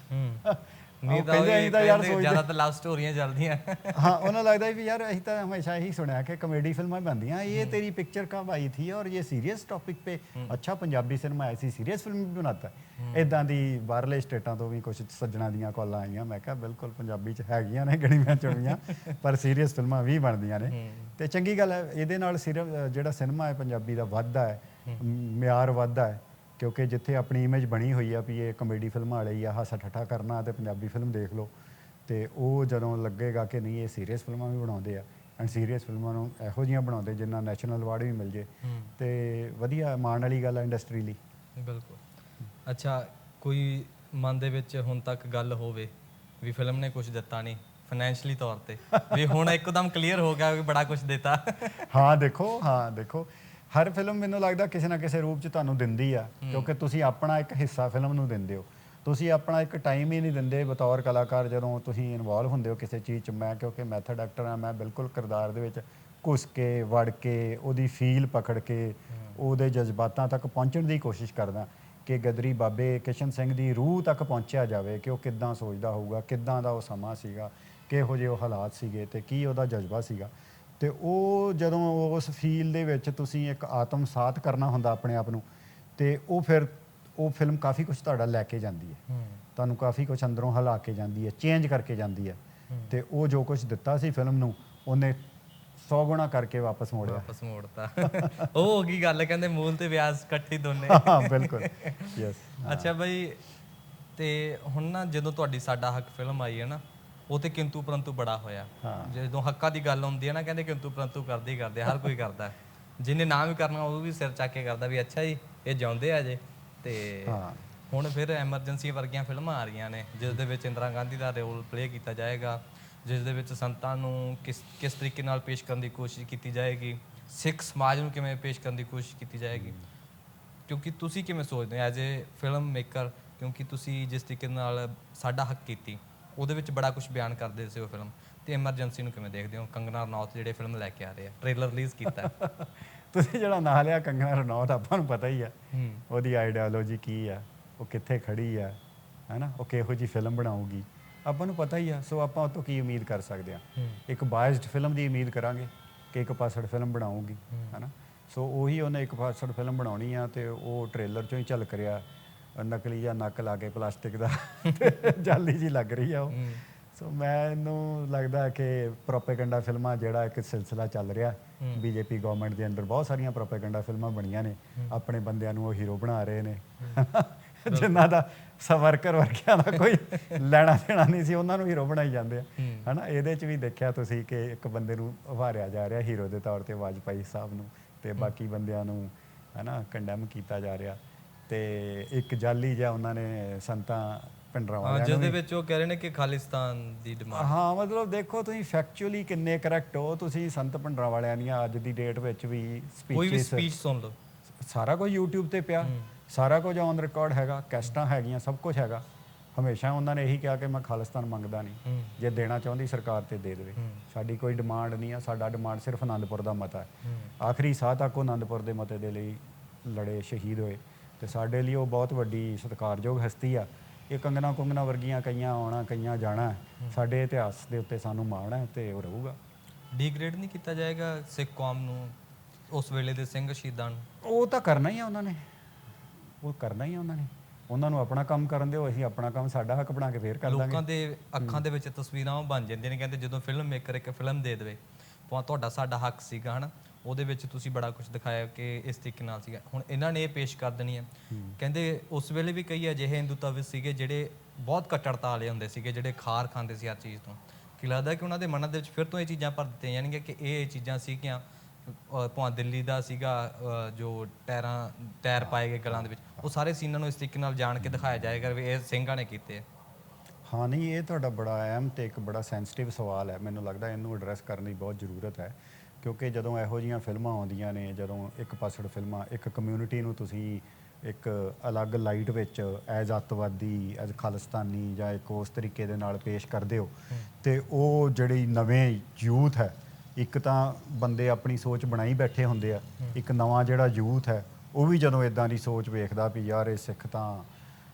ਨਹੀਂ ਕਹਿੰਦੇ ਅਸੀਂ ਤਾਂ ਯਾਰ ਸੋਚਦੇ ਜ਼ਿਆਦਾ ਤਾਂ ਲਵ ਸਟੋਰੀਆਂ ਚੱਲਦੀਆਂ। ਹਾਂ ਉਹਨਾਂ ਲੱਗਦਾ ਵੀ ਯਾਰ ਅਸੀਂ ਤਾਂ ਹਮੇਸ਼ਾ ਇਹੀ ਸੁਣਿਆ ਕਿ ਕਮੇਡੀ ਫਿਲਮਾਂ ਬਣਦੀਆਂ। ਇਹ ਤੇਰੀ ਪਿਕਚਰ ਕਬ ਆਈ ਥੀ ਔਰ ਇਹ ਸੀਰੀਅਸ ਟੌਪਿਕ ਪੇ ਅੱਛਾ ਪੰਜਾਬੀ ਸਿਨੇਮਾ ਐਸੀ ਸੀਰੀਅਸ ਫਿਲਮ ਵੀ ਬਣਾਤਾ। ਇਦਾਂ ਦੀ ਬਾਹਰਲੇ ਸਟੇਟਾਂ ਤੋਂ ਵੀ ਕੁਝ ਸੱਜਣਾ ਦੀਆਂ ਕਾਲਾਂ ਆਈਆਂ। ਮੈਂ ਕਿਹਾ ਬਿਲਕੁਲ ਪੰਜਾਬੀ ਚ ਹੈਗੀਆਂ ਨੇ ਗਣੀਆਂ ਚੁਣੀਆਂ ਪਰ ਸੀਰੀਅਸ ਫਿਲਮਾਂ ਵੀ ਬਣਦੀਆਂ ਨੇ। ਤੇ ਚੰਗੀ ਗੱਲ ਹੈ ਇਹਦੇ ਨਾਲ ਸਿਰਫ ਜਿਹੜਾ ਸਿਨੇਮਾ ਹੈ ਪੰਜਾਬੀ ਦਾ ਵਾਧਾ ਹੈ। ਮਿਆਰ ਵਾਧਾ ਹੈ। ਕਿਉਂਕਿ ਜਿੱਥੇ ਆਪਣੀ ਇਮੇਜ ਬਣੀ ਹੋਈ ਆ ਵੀ ਇਹ ਕਮੇਡੀ ਫਿਲਮਾਂ ਵਾਲੇ ਹੀ ਆ ਹਾਸਾ ਠੱਠਾ ਕਰਨਾ ਤੇ ਪੰਜਾਬੀ ਫਿਲਮ ਦੇਖ ਲਓ। ਤੇ ਉਹ ਜਦੋਂ ਲੱਗੇਗਾ ਕਿ ਨਹੀਂ ਇਹ ਸੀਰੀਅਸ ਫਿਲਮਾਂ ਵੀ ਬਣਾਉਂਦੇ ਆ ਐਂਡ ਸੀਰੀਅਸ ਫਿਲਮਾਂ ਨੂੰ ਇਹੋ ਜਿਹੀਆਂ ਬਣਾਉਂਦੇ ਜਿਨ੍ਹਾਂ ਨੈਸ਼ਨਲ ਅਵਾਰਡ ਵੀ ਮਿਲ ਜੇ। ਤੇ ਵਧੀਆ ਮਾਣ ਵਾਲੀ ਗੱਲ ਹੈ ਇੰਡਸਟਰੀ ਲਈ। ਬਿਲਕੁਲ। ਅੱਛਾ ਕੋਈ ਮਨ ਦੇ ਵਿੱਚ ਹੁਣ ਤੱਕ ਗੱਲ ਹੋਵੇ ਵੀ ਫਿਲਮ ਨੇ ਕੁਝ ਦਿੱਤਾ ਨਹੀਂ ਫਾਈਨੈਂਸ਼ਲੀ ਤੌਰ ਤੇ ਵੀ ਹੁਣ ਇੱਕਦਮ ਕਲੀਅਰ ਹੋ ਗਿਆ ਵੀ ਬੜਾ ਕੁਝ ਦਿੱਤਾ। ਹਾਂ ਦੇਖੋ ਹਾਂ ਦੇਖੋ। ਹਰ ਫਿਲਮ ਮੈਨੂੰ ਲੱਗਦਾ ਕਿਸੇ ਨਾ ਕਿਸੇ ਰੂਪ ਚ ਤੁਹਾਨੂੰ ਦਿੰਦੀ ਆ ਕਿਉਂਕਿ ਤੁਸੀਂ ਆਪਣਾ ਇੱਕ ਹਿੱਸਾ ਫਿਲਮ ਨੂੰ ਦਿੰਦੇ ਹੋ। ਤੁਸੀਂ ਆਪਣਾ ਇੱਕ ਟਾਈਮ ਹੀ ਨਹੀਂ ਦਿੰਦੇ ਬਤੌਰ ਕਲਾਕਾਰ ਜਦੋਂ ਤੁਸੀਂ ਇਨਵੋਲਵ ਹੁੰਦੇ ਹੋ ਕਿਸੇ ਚੀਜ਼ ਚ। ਮੈਂ ਕਿਉਂਕਿ ਮੈਥਡ ਐਕਟਰ ਆ ਮੈਂ ਬਿਲਕੁਲ ਕਿਰਦਾਰ ਦੇ ਵਿੱਚ ਘੁਸ ਕੇ ਵੜ ਕੇ ਉਹਦੀ ਫੀਲ ਪਕੜ ਕੇ ਉਹਦੇ ਜਜ਼ਬਾਤਾਂ ਤੱਕ ਪਹੁੰਚਣ ਦੀ ਕੋਸ਼ਿਸ਼ ਕਰਦਾ ਕਿ ਗਦਰੀ ਬਾਬੇ ਕਿਸ਼ਨ ਸਿੰਘ ਦੀ ਰੂਹ ਤੱਕ ਪਹੁੰਚਿਆ ਜਾਵੇ ਕਿ ਉਹ ਕਿੱਦਾਂ ਸੋਚਦਾ ਹੋਊਗਾ ਕਿੱਦਾਂ ਦਾ ਉਹ ਸਮਾਂ ਸੀਗਾ ਕਿਹੋ ਜਿਹੇ ਉਹ ਹਾਲਾਤ ਸੀਗੇ ਤੇ ਕੀ ਉਹਦਾ ਜਜ਼ਬਾ ਸੀਗਾ। ਤੇ ਉਹ ਜਦੋਂ ਉਸ ਫੀਲ ਦੇ ਵਿੱਚ ਤੁਸੀਂ ਇੱਕ ਆਤਮ ਸਾਤ ਕਰਨਾ ਹੁੰਦਾ ਆਪਣੇ ਆਪ ਨੂੰ ਤੇ ਉਹ ਫਿਰ ਉਹ ਫਿਲਮ ਕਾਫੀ ਕੁਝ ਤੁਹਾਡਾ ਲੈ ਕੇ ਜਾਂਦੀ ਹੈ। ਤੁਹਾਨੂੰ ਕਾਫੀ ਕੁਝ ਅੰਦਰੋਂ ਹਿਲਾ ਕੇ ਜਾਂਦੀ ਹੈ ਚੇਂਜ ਕਰਕੇ ਜਾਂਦੀ ਹੈ। ਤੇ ਉਹ ਜੋ ਕੁਝ ਦਿੱਤਾ ਸੀ ਫਿਲਮ ਨੂੰ ਉਹਨੇ 100 ਗੁਣਾ ਕਰਕੇ ਵਾਪਸ ਮੋੜਿਆ। ਵਾਪਸ ਮੋੜਤਾ। ਉਹ ਹੋ ਗਈ ਗੱਲ ਕਹਿੰਦੇ ਮੂਲ ਤੇ ਵਿਆਜ ਇਕੱਠੇ ਦੋਨੇ। ਹਾਂ ਬਿਲਕੁਲ। ਯੈਸ ਅੱਛਾ ਬਈ ਤੇ ਹੁਣ ਨਾ ਜਦੋਂ ਤੁਹਾਡੀ ਸਾਡਾ ਹੱਕ ਫਿਲਮ ਆਈ ਹੈ ਨਾ ਉਹ ਤੇ ਕਿੰਤੂ ਪਰੰਤੂ ਬੜਾ ਹੋਇਆ। ਜਦੋਂ ਹੱਕਾਂ ਦੀ ਗੱਲ ਹੁੰਦੀ ਹੈ ਨਾ ਕਹਿੰਦੇ ਕਿੰਤੂ ਪਰੰਤੂ ਕਰਦੇ ਹੀ ਕਰਦੇ ਹਰ ਕੋਈ ਕਰਦਾ। ਜਿਹਨੇ ਨਾ ਵੀ ਕਰਨਾ ਉਹ ਵੀ ਸਿਰ ਚੱਕ ਕੇ ਕਰਦਾ ਵੀ ਅੱਛਾ ਜੀ ਇਹ ਜਾਉਂਦੇ ਆ ਜੇ। ਤੇ ਹੁਣ ਫਿਰ ਐਮਰਜੈਂਸੀ ਵਰਗੀਆਂ ਫਿਲਮਾਂ ਆ ਰਹੀਆਂ ਨੇ ਜਿਸ ਦੇ ਵਿੱਚ ਇੰਦਰਾ ਗਾਂਧੀ ਦਾ ਰੋਲ ਪਲੇ ਕੀਤਾ ਜਾਏਗਾ ਜਿਸ ਦੇ ਵਿੱਚ ਸੰਤਾਂ ਨੂੰ ਕਿਸ ਕਿਸ ਤਰੀਕੇ ਨਾਲ ਪੇਸ਼ ਕਰਨ ਦੀ ਕੋਸ਼ਿਸ਼ ਕੀਤੀ ਜਾਏਗੀ ਸਿੱਖ ਸਮਾਜ ਨੂੰ ਕਿਵੇਂ ਪੇਸ਼ ਕਰਨ ਦੀ ਕੋਸ਼ਿਸ਼ ਕੀਤੀ ਜਾਏਗੀ। ਕਿਉਂਕਿ ਤੁਸੀਂ ਕਿਵੇਂ ਸੋਚਦੇ ਹੋ ਐਜ਼ ਅ ਫਿਲਮ ਮੇਕਰ ਕਿਉਂਕਿ ਤੁਸੀਂ ਜਿਸ ਤਰੀਕੇ ਨਾਲ ਸਾਡਾ ਹੱਕ ਕੀਤੀ। ਉਹਦੇ ਵਿੱਚ ਬੜਾ ਕੁਝ ਬਿਆਨ ਕਰਦੇ ਸੀ ਉਹ ਫਿਲਮ ਤੇ ਐਮਰਜੈਂਸੀ ਨੂੰ ਕਿਵੇਂ ਦੇਖਦੇ ਹੋ? ਕੰਗਨਾ ਰਣੌਤ ਜਿਹੜੇ ਫਿਲਮ ਲੈ ਕੇ ਆ ਰਹੇ ਆ। ਟ੍ਰੇਲਰ ਰਿਲੀਜ਼ ਕੀਤਾ। ਤੁਸੀਂ ਜਿਹੜਾ ਨਾਂ ਲਿਆ ਕੰਗਨਾ ਰਣੌਤ ਆਪਾਂ ਨੂੰ ਪਤਾ ਹੀ ਆ। ਉਹਦੀ ਆਈਡੀਓਲੋਜੀ ਕੀ ਆ? ਉਹ ਕਿੱਥੇ ਖੜੀ ਆ? ਹੈਨਾ? ਉਹ ਕਿਹੋ ਜੀ ਫਿਲਮ ਬਣਾਊਗੀ? ਆਪਾਂ ਨੂੰ ਪਤਾ ਹੀ ਆ। ਸੋ ਆਪਾਂ ਉਹ ਤੋਂ ਕੀ ਉਮੀਦ ਕਰ ਸਕਦੇ ਆ? ਇੱਕ ਬਾਇਸਡ ਫਿਲਮ ਦੀ ਉਮੀਦ ਕਰਾਂਗੇ ਕਿ ਇੱਕ ਪਾਸੜ ਫਿਲਮ ਬਣਾਊਗੀ। ਹੈਨਾ? ਸੋ ਉਹੀ ਉਹਨੇ ਇੱਕ ਪਾਸੜ ਫਿਲਮ ਬਣਾਉਣੀ ਆ ਤੇ ਉਹ ਟ੍ਰੇਲਰ ਚੋਂ ਹੀ ਝਲਕ ਰਿਹਾ। ਨਕਲੀ ਜਾਂ ਨੱਕ ਲਾ ਕੇ ਪਲਾਸਟਿਕ ਦਾ ਜਾਲੀ ਜੀ ਲੱਗ ਰਹੀ ਆ ਉਹ। ਸੋ ਮੈਨੂੰ ਲੱਗਦਾ ਕਿ ਪ੍ਰੋਪੇਗੈਂਡਾ ਫਿਲਮਾਂ ਜਿਹੜਾ ਇੱਕ ਸਿਲਸਿਲਾ ਚੱਲ ਰਿਹਾ। ਬੀਜੇਪੀ ਗਵਰਨਮੈਂਟ ਦੇ ਅੰਦਰ ਬਹੁਤ ਸਾਰੀਆਂ ਪ੍ਰੋਪੇਗੈਂਡਾ ਫਿਲਮਾਂ ਬਣੀਆਂ ਨੇ। ਆਪਣੇ ਬੰਦਿਆਂ ਨੂੰ ਉਹ ਹੀਰੋ ਬਣਾ ਰਹੇ ਨੇ। ਜਿਨ੍ਹਾਂ ਦਾ ਸਵਰਕਰ ਵਰਗਿਆਂ ਦਾ ਕੋਈ ਲੈਣਾ ਦੇਣਾ ਨਹੀਂ ਸੀ ਉਹਨਾਂ ਨੂੰ ਹੀਰੋ ਬਣਾਈ ਜਾਂਦੇ ਆ। ਹਨਾ ਇਹਦੇ ਚ ਵੀ ਦੇਖਿਆ ਤੁਸੀਂ ਕਿ ਇੱਕ ਬੰਦੇ ਨੂੰ ਉਭਾਰਿਆ ਜਾ ਰਿਹਾ ਹੀਰੋ ਦੇ ਤੌਰ ਤੇ ਵਾਜਪਾਈ ਸਾਹਿਬ ਨੂੰ ਤੇ ਬਾਕੀ ਬੰਦਿਆਂ ਨੂੰ ਹਨਾ ਕੰਡੈਮ ਕੀਤਾ ਜਾ ਰਿਹਾ। ਤੇ ਇੱਕ ਜਾਲੀ ਜਿਹਾ ਉਹਨਾਂ ਨੇ ਸੰਤਾਂ ਪਿੰਡਰਾਂ ਹਾਂ ਵਾਲਿਆਂ ਜਿਸ ਨੂੰ ਦੇ ਵੀ ਵਿੱਚ ਉਹ ਕਹਿ ਰਹੇ ਨੇ ਕਿ ਖਾਲਿਸਤਾਨ ਦੀ ਡਿਮਾਂਡ। ਹਾਂ ਮਤਲਬ ਦੇਖੋ ਤੁਸੀਂ ਫੈਕਚੁਅਲੀ ਕਿੰਨੇ ਕਰੈਕਟ ਹੋ ਤੁਸੀਂ ਸੰਤ ਭੰਡਰਾਂ ਵਾਲਿਆਂ ਦੀਆਂ ਅੱਜ ਦੀ ਡੇਟ ਵਿੱਚ ਵੀ ਕੋਈ ਵੀ ਸਪੀਚਸ ਸਪੀਚ ਸੁਣ ਲਓ। ਸਾਰਾ ਕੁਝ YouTube ਤੇ ਪਿਆ ਸਾਰਾ ਕੁਝ ਔਨ ਰਿਕਾਰਡ ਹੈਗਾ ਕੈਸਟਾਂ ਹੈਗੀਆਂ ਸਭ ਕੁਝ ਹੈਗਾ। ਹਮੇਸ਼ਾ ਉਹਨਾਂ ਨੇ ਇਹੀ ਕਿਹਾ ਕਿ ਮੈਂ ਖਾਲਿਸਤਾਨ ਮੰਗਦਾ ਨਹੀਂ ਜੇ ਦੇਣਾ ਚਾਹੁੰਦੀ ਸਰਕਾਰ ਤੇ ਦੇ ਦੇਵੇ। ਸਾਡੀ ਕੋਈ ਡਿਮਾਂਡ ਨਹੀਂ ਆ ਸਾਡਾ ਡਿਮਾਂਡ ਸਿਰਫ ਆਨੰਦਪੁਰ ਦਾ ਮਤਾ ਹੂੰ। ਆਖਰੀ ਸਾਹ ਤੱਕ ਉਹ ਆਨੰਦਪੁਰ ਦੇ ਮਤੇ ਦੇ ਲਈ ਲੜੇ ਸ਼ਹੀਦ ਹੋਏ। ਤੇ ਸਾਡੇ ਲਈ ਉਹ ਬਹੁਤ ਵੱਡੀ ਸਤਿਕਾਰਯੋਗ ਹਸਤੀ ਆ। ਇਹ ਕੰਗਨਾ ਕੁੰਗਨਾ ਵਰਗੀਆਂ ਕਈਆਂ ਆਉਣਾ ਕਈਆਂ ਜਾਣਾ। ਸਾਡੇ ਇਤਿਹਾਸ ਦੇ ਉੱਤੇ ਸਾਨੂੰ ਮਾਣ ਹੈ ਤੇ ਉਹ ਰਹੂਗਾ। ਡੀਗ੍ਰੇਡ ਨਹੀਂ ਕੀਤਾ ਜਾਏਗਾ ਸਿੱਖ ਕੌਮ ਨੂੰ ਉਸ ਵੇਲੇ ਦੇ ਸਿੰਘ ਸ਼ਹੀਦਾਂ ਨੂੰ? ਉਹ ਤਾਂ ਕਰਨਾ ਹੀ ਆ ਉਹਨਾਂ ਨੇ। ਉਹ ਕਰਨਾ ਹੀ ਆ ਉਹਨਾਂ ਨੇ। ਉਹਨਾਂ ਨੂੰ ਆਪਣਾ ਕੰਮ ਕਰਨ ਦਿਓ ਅਸੀਂ ਆਪਣਾ ਕੰਮ ਸਾਡਾ ਹੱਕ ਬਣਾ ਕੇ ਫੇਰ ਕਰ ਦਾਂਗੇ। ਲੋਕਾਂ ਦੇ ਅੱਖਾਂ ਦੇ ਵਿੱਚ ਤਸਵੀਰਾਂ ਉਹ ਬਣ ਜਾਂਦੀਆਂ ਨੇ ਕਹਿੰਦੇ ਜਦੋਂ ਫਿਲਮ ਮੇਕਰ ਇੱਕ ਫਿਲਮ ਦੇ ਦੇਵੇ ਤਾਂ ਤੁਹਾਡਾ ਸਾਡਾ ਹੱਕ ਸੀਗਾ ਹਨਾ? ਉਹਦੇ ਵਿੱਚ ਤੁਸੀਂ ਬੜਾ ਕੁਝ ਦਿਖਾਇਆ ਕਿ ਇਸ ਤਰੀਕੇ ਨਾਲ ਸੀਗਾ। ਹੁਣ ਇਹਨਾਂ ਨੇ ਇਹ ਪੇਸ਼ ਕਰ ਦੇਣੀ ਹੈ। ਕਹਿੰਦੇ ਉਸ ਵੇਲੇ ਵੀ ਕਈ ਅਜਿਹੇ ਹਿੰਦੂਤਵ ਸੀਗੇ ਜਿਹੜੇ ਬਹੁਤ ਕੱਟੜਤਾ ਵਾਲੇ ਹੁੰਦੇ ਸੀਗੇ ਜਿਹੜੇ ਖਾਰ ਖਾਂਦੇ ਸੀ ਹਰ ਚੀਜ਼ ਤੋਂ। ਕੀ ਲੱਗਦਾ ਕਿ ਉਹਨਾਂ ਦੇ ਮਨਾਂ ਦੇ ਵਿੱਚ ਫਿਰ ਤੋਂ ਇਹ ਚੀਜ਼ਾਂ ਭਰ ਦਿੱਤੀਆਂ ਜਾਣਗੀਆਂ ਕਿ ਇਹ ਚੀਜ਼ਾਂ ਸੀਗੀਆਂ ਭਾਵੇਂ ਦਿੱਲੀ ਦਾ ਸੀਗਾ ਜੋ ਟਾਇਰਾਂ ਟਾਇਰ ਪਾਏ ਗਏ ਗਲਾਂ ਦੇ ਵਿੱਚ ਉਹ ਸਾਰੇ ਸੀਨਾਂ ਨੂੰ ਇਸ ਤਰੀਕੇ ਨਾਲ ਜਾਣ ਕੇ ਦਿਖਾਇਆ ਜਾਏਗਾ ਵੀ ਇਹ ਸਿੰਘਾਂ ਨੇ ਕੀਤੇ ਆ। ਹਾਂ ਨਹੀਂ ਇਹ ਤੁਹਾਡਾ ਬੜਾ ਅਹਿਮ ਤੇ ਇੱਕ ਬੜਾ ਸੈਂਸਿਟਿਵ ਸਵਾਲ ਹੈ। ਮੈਨੂੰ ਲੱਗਦਾ ਇਹਨੂੰ ਐਡਰੈਸ ਕਰਨ ਦੀ ਬਹੁਤ ਜ਼ਰੂਰਤ ਹੈ। ਕਿਉਂਕਿ ਜਦੋਂ ਇਹੋ ਜੀਆਂ ਫਿਲਮਾਂ ਆਉਂਦੀਆਂ ਨੇ ਜਦੋਂ ਇੱਕ ਪਾਸੜ ਫਿਲਮਾਂ ਇੱਕ ਕਮਿਊਨਿਟੀ ਨੂੰ ਤੁਸੀਂ ਇੱਕ ਅਲੱਗ ਲਾਈਟ ਵਿੱਚ ਐਜ਼ ਅੱਤਵਾਦੀ ਐਜ਼ ਖਾਲਿਸਤਾਨੀ ਜਾਂ ਇੱਕ ਉਸ ਤਰੀਕੇ ਦੇ ਨਾਲ ਪੇਸ਼ ਕਰਦੇ ਹੋ ਤੇ ਉਹ ਜਿਹੜੀ ਨਵੇਂ ਯੂਥ ਹੈ ਇੱਕ ਤਾਂ ਬੰਦੇ ਆਪਣੀ ਸੋਚ ਬਣਾਈ ਬੈਠੇ ਹੁੰਦੇ ਆ ਇੱਕ ਨਵਾਂ ਜਿਹੜਾ ਯੂਥ ਹੈ ਉਹ ਵੀ ਜਦੋਂ ਇਦਾਂ ਦੀ ਸੋਚ ਵੇਖਦਾ ਵੀ ਯਾਰ ਇਹ ਸਿੱਖ ਤਾਂ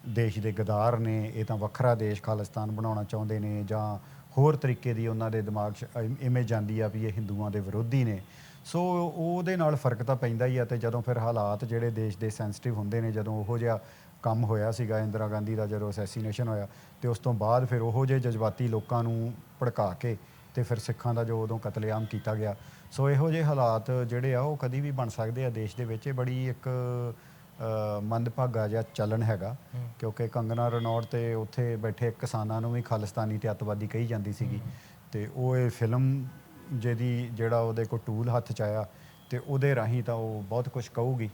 ਦੇਸ਼ ਦੇ ਗਦਾਰ ਨੇ ਇਹ ਤਾਂ ਵੱਖਰਾ ਦੇਸ਼ ਖਾਲਿਸਤਾਨ ਬਣਾਉਣਾ ਚਾਹੁੰਦੇ ਨੇ ਜਾਂ ਹੋਰ ਤਰੀਕੇ ਦੀ ਉਹਨਾਂ ਦੇ ਦਿਮਾਗ 'ਚ ਇਮੇਜ ਜਾਂਦੀ ਆ ਵੀ ਇਹ ਹਿੰਦੂਆਂ ਦੇ ਵਿਰੋਧੀ ਨੇ। ਸੋ ਉਹਦੇ ਨਾਲ ਫ਼ਰਕ ਤਾਂ ਪੈਂਦਾ ਹੀ ਆ ਤੇ ਜਦੋਂ ਫਿਰ ਹਾਲਾਤ ਜਿਹੜੇ ਦੇਸ਼ ਦੇ ਸੈਂਸਿਟਿਵ ਹੁੰਦੇ ਨੇ, ਜਦੋਂ ਉਹੋ ਜਿਹਾ ਕੰਮ ਹੋਇਆ ਸੀਗਾ, ਇੰਦਰਾ ਗਾਂਧੀ ਦਾ ਜਦੋਂ ਅਸੈਸੀਨੇਸ਼ਨ ਹੋਇਆ ਤੇ ਉਸ ਤੋਂ ਬਾਅਦ ਫਿਰ ਉਹੋ ਜਿਹੇ ਜਜ਼ਬਾਤੀ ਲੋਕਾਂ ਨੂੰ ਭੜਕਾ ਕੇ ਤੇ ਫਿਰ ਸਿੱਖਾਂ ਦਾ ਜੋ ਉਦੋਂ ਕਤਲੇਆਮ ਕੀਤਾ ਗਿਆ। ਸੋ ਇਹੋ ਜਿਹੇ ਹਾਲਾਤ ਜਿਹੜੇ ਆ ਉਹ ਕਦੀ ਵੀ ਬਣ ਸਕਦੇ ਆ ਦੇਸ਼ ਦੇ ਵਿੱਚ। ਇਹ ਬੜੀ ਇੱਕ ਮੰਦਭਾਗਾ ਜਿਹਾ ਚੱਲਣ ਹੈਗਾ ਕਿਉਂਕਿ ਕੰਗਨਾ ਰਣੌਰ ਤੇ ਉੱਥੇ ਬੈਠੇ ਕਿਸਾਨਾਂ ਨੂੰ ਵੀ ਖਾਲਿਸਤਾਨੀ ਤੇ ਅੱਤਵਾਦੀ ਕਹੀ ਜਾਂਦੀ ਸੀਗੀ। ਤੇ ਉਹ ਇਹ ਫਿਲਮ ਜਿਹਦੀ ਜਿਹੜਾ ਉਹਦੇ ਕੋਲ ਟੂਲ ਹੱਥ ਚ ਆਇਆ ਤੇ ਉਹਦੇ ਰਾਹੀਂ ਤਾਂ ਉਹ ਬਹੁਤ ਕੁਝ ਕਹੂਗੀ।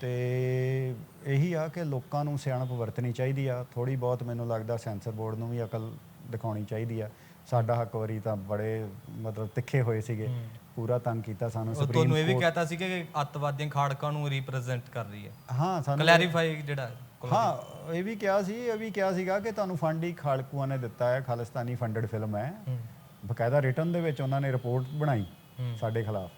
ਤੇ ਇਹੀ ਆ ਕਿ ਲੋਕਾਂ ਨੂੰ ਸਿਆਣਪ ਵਰਤਣੀ ਚਾਹੀਦੀ ਆ। ਥੋੜੀ ਬਹੁਤ ਮੈਨੂੰ ਲੱਗਦਾ ਸੈਂਸਰ ਬੋਰਡ ਨੂੰ ਵੀ ਅਕਲ ਦਿਖਾਉਣੀ ਚਾਹੀਦੀ ਆ। ਸਾਡਾ ਹੱਕ ਵਰੀ ਤਾਂ ਬੜੇ ਮਤਲਬ ਤਿੱਖੇ ਹੋਏ ਸੀਗੇ। ਪੂਰਾ ਤੰਗ ਕੀਤਾ ਸਾਨੂੰ ਉਹ ਤੁਹਾਨੂੰ ਇਹ ਵੀ ਕਹਤਾ ਸੀ ਕਿ ਅੱਤਵਾਦੀਆਂ ਖਾੜਕਾਂ ਨੂੰ ਰਿਪਰੈਜ਼ੈਂਟ ਕਰ ਰਹੀ ਹੈ। ਹਾਂ ਸਾਨੂੰ ਕਲੈਰੀਫਾਈ ਜਿਹੜਾ ਹਾਂ ਇਹ ਵੀ ਕਿਹਾ ਸੀ ਇਹ ਵੀ ਕਿਹਾ ਸੀਗਾ ਕਿ ਤੁਹਾਨੂੰ ਫੰਡ ਹੀ ਖਾਲਕੂਆਂ ਨੇ ਦਿੱਤਾ ਹੈ ਖਾਲਿਸਤਾਨੀ ਫੰਡਡ ਫਿਲਮ ਹੈ। ਬਕਾਇਦਾ ਰਿਟਰਨ ਦੇ ਵਿੱਚ ਉਹਨਾਂ ਨੇ ਰਿਪੋਰਟ ਬਣਾਈ ਸਾਡੇ ਖਿਲਾਫ।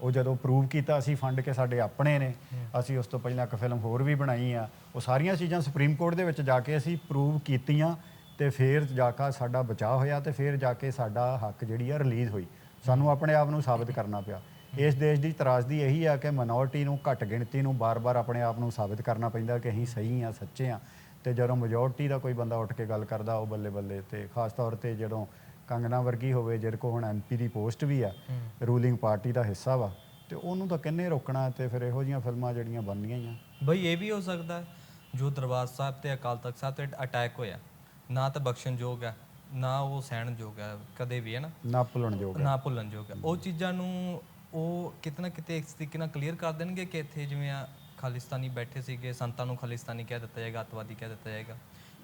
ਉਹ ਜਦੋਂ ਪ੍ਰੂਵ ਕੀਤਾ ਅਸੀਂ ਫੰਡ ਕੇ ਸਾਡੇ ਆਪਣੇ ਨੇ ਅਸੀਂ ਉਸ ਤੋਂ ਪਹਿਲਾਂ ਇੱਕ ਫਿਲਮ ਹੋਰ ਵੀ ਬਣਾਈ ਆ। ਉਹ ਸਾਰੀਆਂ ਚੀਜ਼ਾਂ ਸੁਪਰੀਮ ਕੋਰਟ ਦੇ ਵਿੱਚ ਜਾ ਕੇ ਅਸੀਂ ਪ੍ਰੂਵ ਕੀਤੀਆਂ ਤੇ ਫਿਰ ਜਾ ਕੇ ਸਾਡਾ ਬਚਾਅ ਹੋਇਆ ਤੇ ਫਿਰ ਜਾ ਕੇ ਸਾਡਾ ਹੱਕ ਜਿਹੜੀ ਆ ਰਿਲੀਜ਼ ਹੋਈ। ਸਾਨੂੰ ਆਪਣੇ ਆਪ ਨੂੰ ਸਾਬਤ ਕਰਨਾ ਪਿਆ। ਇਸ ਦੇਸ਼ ਦੀ ਤਰਾਸਦੀ ਇਹੀ ਆ ਕਿ ਮਿਨੋਰਟੀ ਨੂੰ ਘੱਟ ਗਿਣਤੀ ਨੂੰ ਬਾਰ-ਬਾਰ ਆਪਣੇ ਆਪ ਨੂੰ ਸਾਬਤ ਕਰਨਾ ਪੈਂਦਾ ਕਿ ਅਸੀਂ ਸਹੀ ਆ ਸੱਚੇ ਆ। ਤੇ ਜਦੋਂ ਮੈਜੋਰਟੀ ਦਾ ਕੋਈ ਬੰਦਾ ਉੱਠ ਕੇ ਗੱਲ ਕਰਦਾ ਉਹ ਬੱਲੇ ਬੱਲੇ ਤੇ ਖਾਸ ਤੌਰ ਤੇ ਜਦੋਂ ਕੰਗਨਾ ਵਰਗੀ ਹੋਵੇ ਜਿਹਦੇ ਕੋ ਹੁਣ ਐਮਪੀ ਦੀ ਪੋਸਟ ਵੀ ਆ ਰੂਲਿੰਗ ਪਾਰਟੀ ਦਾ ਹਿੱਸਾ ਵਾ ਤੇ ਉਹਨੂੰ ਤਾਂ ਕਿੰਨੇ ਰੋਕਣਾ ਤੇ ਫਿਰ ਇਹੋ ਜੀਆਂ ਫਿਲਮਾਂ ਜਿਹੜੀਆਂ ਬਣਨੀਆਂ ਆ। ਬਈ ਇਹ ਵੀ ਹੋ ਸਕਦਾ ਜੋ ਦਰਬਾਰ ਸਾਹਿਬ ਤੇ ਅਕਾਲ ਤਖਤ ਸਾਹਿਬ ਤੇ ਅਟੈਕ ਹੋਇਆ। ਨਾ ਤਾਂ ਬਖਸ਼ਣਯੋਗ ਹੈ ਨਾ ਉਹ ਸਹਿਣਯੋਗ ਹੈ ਕਦੇ ਵੀ ਹੈ ਨਾ। ਨਾ ਭੁੱਲਣਯੋਗ ਨਾ ਭੁੱਲਣਯੋਗ ਹੈ। ਉਹ ਚੀਜ਼ਾਂ ਨੂੰ ਉਹ ਕਿਤੇ ਨਾ ਕਿਤੇ ਇਸ ਤਰੀਕੇ ਨਾਲ ਕਲੀਅਰ ਕਰ ਦੇਣਗੇ ਕਿ ਇੱਥੇ ਜਿਵੇਂ ਆ ਖਾਲਿਸਤਾਨੀ ਬੈਠੇ ਸੀਗੇ ਸੰਤਾਂ ਨੂੰ ਖਾਲਿਸਤਾਨੀ ਕਹਿ ਦਿੱਤਾ ਜਾਏਗਾ ਅੱਤਵਾਦੀ ਕਹਿ ਦਿੱਤਾ ਜਾਏਗਾ।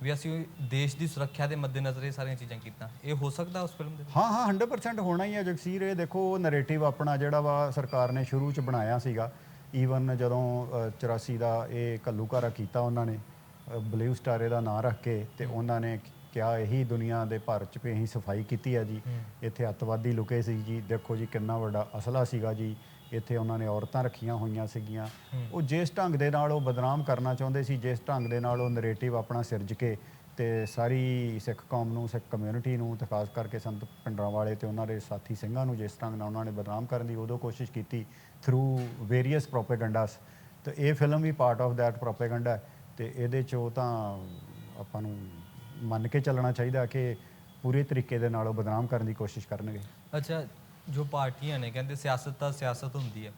ਵੀ ਅਸੀਂ ਦੇਸ਼ ਦੀ ਸੁਰੱਖਿਆ ਦੇ ਮੱਦੇਨਜ਼ਰ ਇਹ ਸਾਰੀਆਂ ਚੀਜ਼ਾਂ ਕੀਤਾ ਇਹ ਹੋ ਸਕਦਾ ਉਸ ਫਿਲਮ ਦੇ ਵਿੱਚ? ਹਾਂ ਹਾਂ 100% ਹੋਣਾ ਹੀ ਹੈ ਜਗਸੀਰ। ਇਹ ਦੇਖੋ ਨੈਰੇਟਿਵ ਆਪਣਾ ਜਿਹੜਾ ਵਾ ਸਰਕਾਰ ਨੇ ਸ਼ੁਰੂ ਚ ਬਣਾਇਆ ਸੀਗਾ। ਈਵਨ ਜਦੋਂ ਅ, 84 ਦਾ ਇਹ ਕੱਲੂਕਾਰਾ ਕੀਤਾ ਉਹਨਾਂ ਨੇ ਬਲੂ ਸਟਾਰ ਇਹਦਾ ਨਾਂ ਰੱਖ ਕੇ ਤੇ ਉਹਨਾਂ ਨੇ ਕਿਹਾ ਇਹੀ ਦੁਨੀਆ ਦੇ ਭਾਰਤ ਚ ਵੀ ਅਸੀਂ ਸਫ਼ਾਈ ਕੀਤੀ ਹੈ ਜੀ। ਇੱਥੇ ਅੱਤਵਾਦੀ ਲੁਕੇ ਸੀ ਜੀ। ਦੇਖੋ ਜੀ ਕਿੰਨਾ ਵੱਡਾ ਅਸਲਾ ਸੀਗਾ ਜੀ। ਇੱਥੇ ਉਹਨਾਂ ਨੇ ਔਰਤਾਂ ਰੱਖੀਆਂ ਹੋਈਆਂ ਸੀਗੀਆਂ। ਉਹ ਜਿਸ ਢੰਗ ਦੇ ਨਾਲ ਉਹ ਬਦਨਾਮ ਕਰਨਾ ਚਾਹੁੰਦੇ ਸੀ ਜਿਸ ਢੰਗ ਦੇ ਨਾਲ ਉਹ ਨੈਰੇਟਿਵ ਆਪਣਾ ਸਿਰਜ ਕੇ ਤੇ ਸਾਰੀ ਸਿੱਖ ਕੌਮ ਨੂੰ ਸਿੱਖ ਕਮਿਊਨਿਟੀ ਨੂੰ ਤੇ ਖਾਸ ਕਰਕੇ ਸੰਤ ਪਿੰਡਰਾਂ ਵਾਲੇ ਤੇ ਉਹਨਾਂ ਦੇ ਸਾਥੀ ਸਿੰਘਾਂ ਨੂੰ ਜਿਸ ਢੰਗ ਨਾਲ ਉਹਨਾਂ ਨੇ ਬਦਨਾਮ ਕਰਨ ਦੀ ਉਦੋਂ ਕੋਸ਼ਿਸ਼ ਕੀਤੀ ਥਰੂ ਵੇਰੀਅਸ ਪ੍ਰੋਪੇਗੈਂਡਾਸ ਤੇ ਇਹ ਫਿਲਮ ਵੀ ਪਾਰਟ ਆਫ ਦੈਟ ਪ੍ਰੋਪੇਗੈਂਡਾ ਤੇ ਇਹਦੇ ਚ ਉਹ ਤਾਂ ਆਪਾਂ ਨੂੰ ਮੰਨ ਕੇ ਚੱਲਣਾ ਚਾਹੀਦਾ ਕਿ ਪੂਰੇ ਤਰੀਕੇ ਦੇ ਨਾਲ ਉਹ ਬਦਨਾਮ ਕਰਨ ਦੀ ਕੋਸ਼ਿਸ਼ ਕਰਨਗੇ। ਅੱਛਾ ਜੋ ਪਾਰਟੀਆਂ ਨੇ ਕਹਿੰਦੇ ਸਿਆਸਤ ਤਾਂ ਸਿਆਸਤ ਹੁੰਦੀ ਹੈ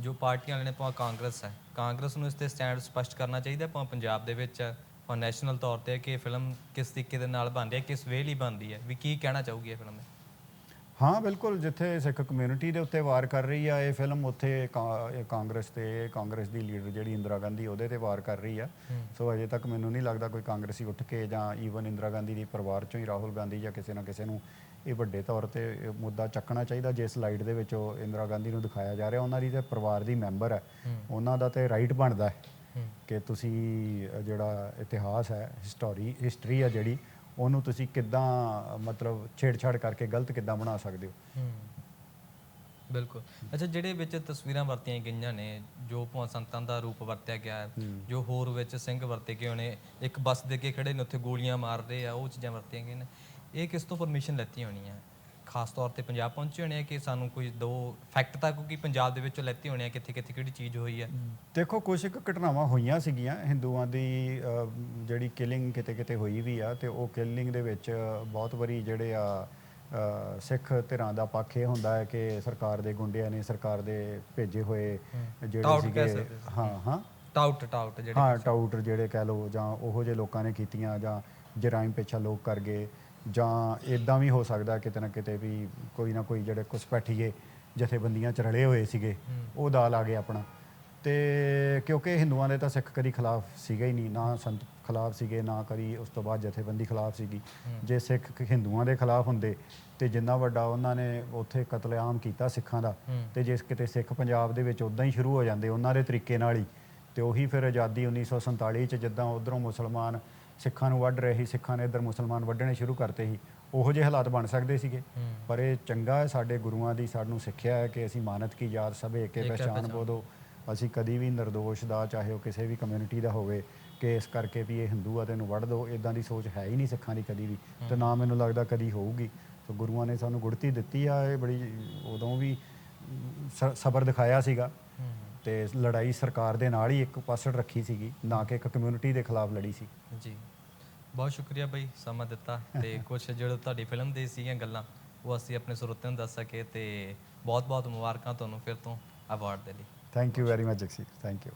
ਜੋ ਪਾਰਟੀਆਂ ਵਾਲੇ ਨੇ ਭਾਵੇਂ ਕਾਂਗਰਸ ਹੈ ਕਾਂਗਰਸ ਨੂੰ ਇਸ ਤੇ ਸਟੈਂਡ ਸਪਸ਼ਟ ਕਰਨਾ ਚਾਹੀਦਾ ਭਾਵੇਂ ਪੰਜਾਬ ਦੇ ਵਿੱਚ ਹੈ, ਭਾਵੇਂ ਨੈਸ਼ਨਲ ਤੌਰ ਤੇ ਕਿ ਫਿਲਮ ਕਿਸ ਤਰੀਕੇ ਦੇ ਨਾਲ ਬਣਦੀ ਹੈ ਕਿਸ ਵੇਲੇ ਬਣਦੀ ਹੈ ਵੀ ਕੀ ਕਹਿਣਾ ਚਾਹੂਗੀ ਇਹ ਫਿਲਮ? ਦੇ ਹਾਂ ਬਿਲਕੁਲ ਜਿੱਥੇ ਸਿੱਖ ਕਮਿਊਨਿਟੀ ਦੇ ਉੱਤੇ ਵਾਰ ਕਰ ਰਹੀ ਆ ਇਹ ਫਿਲਮ ਉੱਥੇ ਕਾਂਗਰਸ ਤੇ ਕਾਂਗਰਸ ਦੀ ਲੀਡਰ ਜਿਹੜੀ ਇੰਦਰਾ ਗਾਂਧੀ ਉਹਦੇ ਤੇ ਵਾਰ ਕਰ ਰਹੀ ਆ। ਸੋ ਅਜੇ ਤੱਕ ਮੈਨੂੰ ਨਹੀਂ ਲੱਗਦਾ ਕੋਈ ਕਾਂਗਰਸੀ ਉੱਠ ਕੇ ਜਾਂ ਈਵਨ ਇੰਦਰਾ ਗਾਂਧੀ ਦੀ ਪਰਿਵਾਰ ਚੋਂ ਹੀ ਰਾਹੁਲ ਗਾਂਧੀ ਜਾਂ ਕਿਸੇ ਨਾ ਕਿਸੇ ਨੂੰ ਇਹ ਵੱਡੇ ਤੌਰ ਤੇ ਮੁੱਦਾ ਚੱਕਣਾ ਚਾਹੀਦਾ ਜਿਸ ਸਲਾਈਡ ਦੇ ਵਿੱਚ ਉਹ ਇੰਦਰਾ ਗਾਂਧੀ ਨੂੰ ਦਿਖਾਇਆ ਜਾ ਰਿਹਾ। ਉਹਨਾਂ ਦੀ ਤੇ ਪਰਿਵਾਰ ਦੀ ਮੈਂਬਰ ਹੈ। ਉਹਨਾਂ ਦਾ ਤੇ ਰਾਈਟ ਬਣਦਾ ਹੈ ਕਿ ਤੁਸੀਂ ਜਿਹੜਾ ਇਤਿਹਾਸ ਹੈ ਹਿਸਟੋਰੀ ਹਿਸਟਰੀ ਹੈ ਜਿਹੜੀ ਉਹਨੂੰ ਤੁਸੀਂ ਕਿੱਦਾਂ ਮਤਲਬ ਛੇੜਛਾੜ ਕਰਕੇ ਗਲਤ ਕਿੱਦਾਂ ਬਣਾ ਸਕਦੇ ਹੋ? ਬਿਲਕੁਲ। ਅੱਛਾ ਜਿਹੜੇ ਵਿੱਚ ਤਸਵੀਰਾਂ ਵਰਤੀਆਂ ਗਈਆਂ ਨੇ ਜੋ ਭਾਵੇਂ ਸੰਤਾਂ ਦਾ ਰੂਪ ਵਰਤਿਆ ਗਿਆ ਹੈ ਜੋ ਹੋਰ ਵਿੱਚ ਸਿੰਘ ਵਰਤੇ ਗਏ ਹੋਣੇ ਇੱਕ ਬੱਸ ਦੇ ਅੱਗੇ ਖੜੇ ਨੇ ਉੱਥੇ ਗੋਲੀਆਂ ਮਾਰਦੇ ਆ ਉਹ ਚੀਜ਼ਾਂ ਵਰਤੀਆਂ ਗਈਆਂ ਨੇ। ਇਹ ਕਿਸ ਤੋਂ ਪਰਮਿਸ਼ਨ ਲੈਤੀ ਹੋਣੀ ਹੈ ਖਾਸ ਤੌਰ ਤੇ ਪੰਜਾਬ ਪਹੁੰਚੇ ਹੋਣੇ ਆ ਕਿ ਸਾਨੂੰ ਕੋਈ ਦੋ ਫੈਕਟ ਤਾਂ ਕਿਉਂਕਿ ਪੰਜਾਬ ਦੇ ਵਿੱਚੋਂ ਲੈਤੀ ਹੋਣੀ ਆ ਕਿੱਥੇ ਕਿੱਥੇ ਕਿਹੜੀ ਚੀਜ਼ ਹੋਈ ਹੈ ਦੇਖੋ ਕੁਝ ਕੁ ਘਟਨਾਵਾਂ ਹੋਈਆਂ ਸੀਗੀਆਂ। ਹਿੰਦੂਆਂ ਦੀ ਜਿਹੜੀ ਕਿਲਿੰਗ ਕਿਤੇ ਕਿਤੇ ਹੋਈ ਵੀ ਆ ਤੇ ਉਹ ਕਿਲਿੰਗ ਦੇ ਵਿੱਚ ਬਹੁਤ ਵਾਰੀ ਜਿਹੜੇ ਆ ਸਿੱਖ ਧਿਰਾਂ ਦਾ ਪੱਖ ਇਹ ਹੁੰਦਾ ਹੈ ਕਿ ਸਰਕਾਰ ਦੇ ਗੁੰਡਿਆਂ ਨੇ ਸਰਕਾਰ ਦੇ ਭੇਜੇ ਹੋਏ ਜਿਹੜੇ ਟਾਊਟ ਕਹਿ ਸੀਗੇ ਸਕਦੇ ਹਾਂ ਹਾਂ। ਟਾਊਟ ਟਾਊਟ ਜਿਹੜੇ ਹਾਂ ਟਾਊਟ ਜਿਹੜੇ ਕਹਿ ਲਓ ਜਾਂ ਉਹੋ ਜਿਹੇ ਲੋਕਾਂ ਨੇ ਕੀਤੀਆਂ ਜਾਂ ਜਰਾਇਮ ਪਿੱਛਾ ਲੋਕ ਕਰ ਗਏ। ਜਾਂ ਇਦਾਂ ਵੀ ਹੋ ਸਕਦਾ ਕਿਤੇ ਨਾ ਕਿਤੇ ਵੀ ਕੋਈ ਨਾ ਕੋਈ ਜਿਹੜੇ ਕੁਸਪੈਠੀਏ ਜਥੇਬੰਦੀਆਂ ਚ ਰਲੇ ਹੋਏ ਸੀਗੇ ਉਹ ਦਾਲ ਆ ਗਏ ਆਪਣਾ। ਤੇ ਕਿਉਂਕਿ ਹਿੰਦੂਆਂ ਦੇ ਤਾਂ ਸਿੱਖ ਕਦੀ ਖਿਲਾਫ ਸੀਗਾ ਹੀ ਨਹੀਂ ਨਾ ਸੰਤ ਖਿਲਾਫ ਸੀਗੇ ਨਾ ਕਦੀ ਉਸ ਤੋਂ ਬਾਅਦ ਜਥੇਬੰਦੀ ਖਿਲਾਫ ਸੀਗੀ। ਜੇ ਸਿੱਖ ਹਿੰਦੂਆਂ ਦੇ ਖਿਲਾਫ ਹੁੰਦੇ ਤੇ ਜਿੰਨਾ ਵੱਡਾ ਉਹਨਾਂ ਨੇ ਉੱਥੇ ਕਤਲੇਆਮ ਕੀਤਾ ਸਿੱਖਾਂ ਦਾ ਤੇ ਜੇ ਕਿਤੇ ਸਿੱਖ ਪੰਜਾਬ ਦੇ ਵਿੱਚ ਉਦਾਂ ਹੀ ਸ਼ੁਰੂ ਹੋ ਜਾਂਦੇ ਉਹਨਾਂ ਦੇ ਤਰੀਕੇ ਨਾਲ ਹੀ ਤੇ ਉਹੀ ਫਿਰ ਆਜ਼ਾਦੀ 1947 ਚ ਜਿੱਦਾਂ ਉਧਰੋਂ ਮੁਸਲਮਾਨ ਸਿੱਖਾਂ ਨੂੰ ਵੱਢ ਰਹੇ ਸੀ ਸਿੱਖਾਂ ਨੇ ਇੱਧਰ ਮੁਸਲਮਾਨ ਵੱਢਣੇ ਸ਼ੁਰੂ ਕਰਤੇ ਸੀ। ਉਹੋ ਜਿਹੇ ਹਾਲਾਤ ਬਣ ਸਕਦੇ ਸੀਗੇ। ਪਰ ਇਹ ਚੰਗਾ ਹੈ ਸਾਡੇ ਗੁਰੂਆਂ ਦੀ ਸਾਨੂੰ ਸਿੱਖਿਆ ਹੈ ਕਿ ਅਸੀਂ ਮਾਨਤ ਕੀ ਯਾਦ ਸਭ ਏਕੇ ਪਹਿਚਾਨ। ਬੋਧੋ। ਅਸੀਂ ਕਦੀ ਵੀ ਨਿਰਦੋਸ਼ ਦਾ ਚਾਹੇ ਉਹ ਕਿਸੇ ਵੀ ਕਮਿਊਨਿਟੀ ਦਾ ਹੋਵੇ ਕਿ ਇਸ ਕਰਕੇ ਵੀ ਇਹ ਹਿੰਦੂ ਆ ਤੇ ਇਹਨੂੰ ਵੱਢ ਦਿਓ ਇਦਾਂ ਦੀ ਸੋਚ ਹੈ ਹੀ ਨਹੀਂ ਸਿੱਖਾਂ ਦੀ ਕਦੀ ਵੀ। ਤੇ ਨਾ ਮੈਨੂੰ ਲੱਗਦਾ ਕਦੀ ਹੋਊਗੀ। ਸੋ ਗੁਰੂਆਂ ਨੇ ਸਾਨੂੰ ਗੁੜਤੀ ਦਿੱਤੀ ਆ ਇਹ ਬੜੀ ਉਦੋਂ ਵੀ ਸਬਰ ਦਿਖਾਇਆ ਸੀਗਾ। ਤੇ ਲੜਾਈ ਸਰਕਾਰ ਦੇ ਨਾਲ ਹੀ ਇੱਕ ਪਾਸੜ ਰੱਖੀ ਸੀਗੀ ਨਾ ਕਿ ਇੱਕ ਕਮਿਊਨਿਟੀ ਦੇ ਖਿਲਾਫ ਲੜੀ ਸੀ। ਜੀ। ਬਹੁਤ ਸ਼ੁਕਰੀਆ ਬਈ ਸਮਾਂ ਦਿੱਤਾ ਤੇ ਕੁਝ ਜਿਹੜੇ ਤੁਹਾਡੀ ਫਿਲਮ ਦੇ ਸੀਗੀਆਂ ਗੱਲਾਂ ਉਹ ਅਸੀਂ ਆਪਣੇ ਸਰੋਤਿਆਂ ਨੂੰ ਦੱਸ ਸਕੇ ਤੇ ਬਹੁਤ ਬਹੁਤ ਮੁਬਾਰਕਾਂ ਤੁਹਾਨੂੰ ਫਿਰ ਤੋਂ ਅਵਾਰਡ ਦੇ ਲਈ। Thank you very much Jagsir thank you